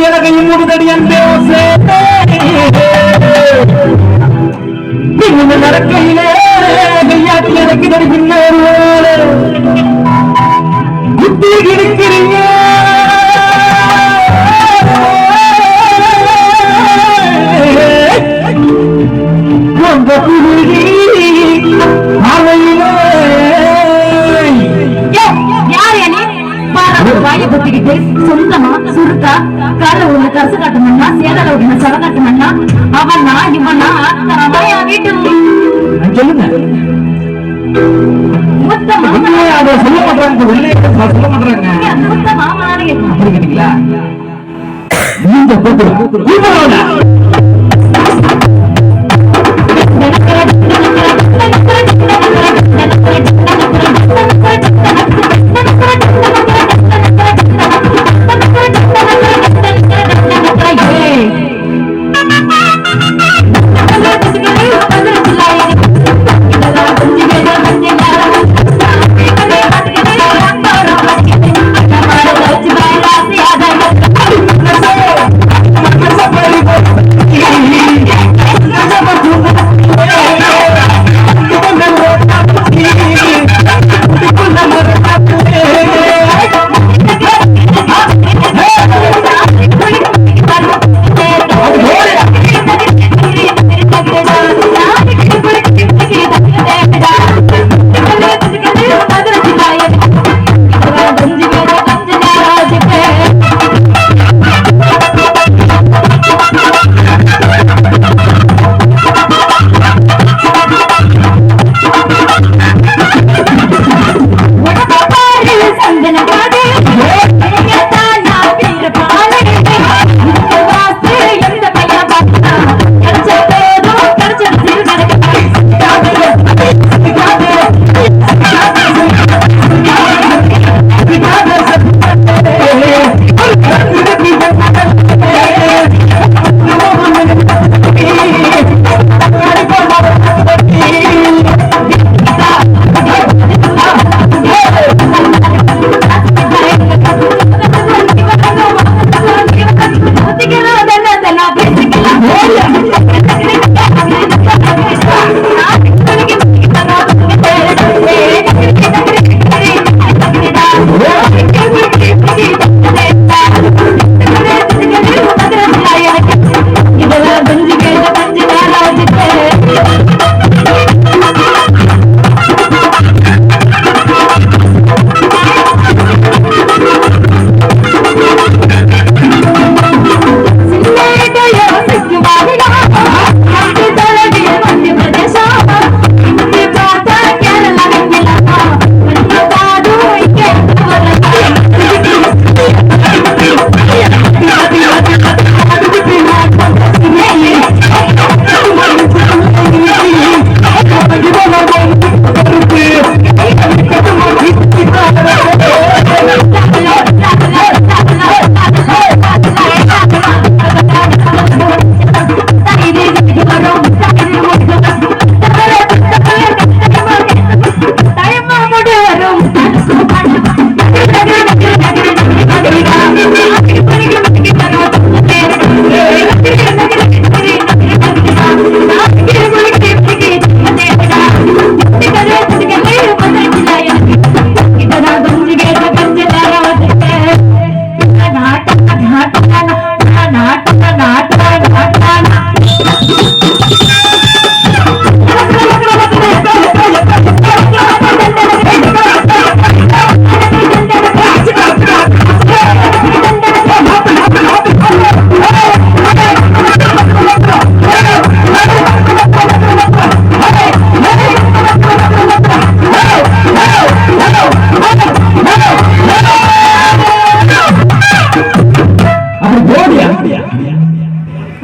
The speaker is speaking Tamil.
തടിയുടെ കൈ മൂടി തടിയാൻ നടക്കയിലേ കയ്യാട്ടി ഇറക്കി തടിക്കുന്നേരൂ கால ஒண்ணு கசு காட்டணும்னா சேதல ஒண்ணு சட காட்டணும்னா அவனா இவனா அத்தனை வீட்டு சொல்லுங்க. அதை சொல்ல மாட்டாங்க சொல்ல மாட்டாங்க புரியுதுங்களா இந்த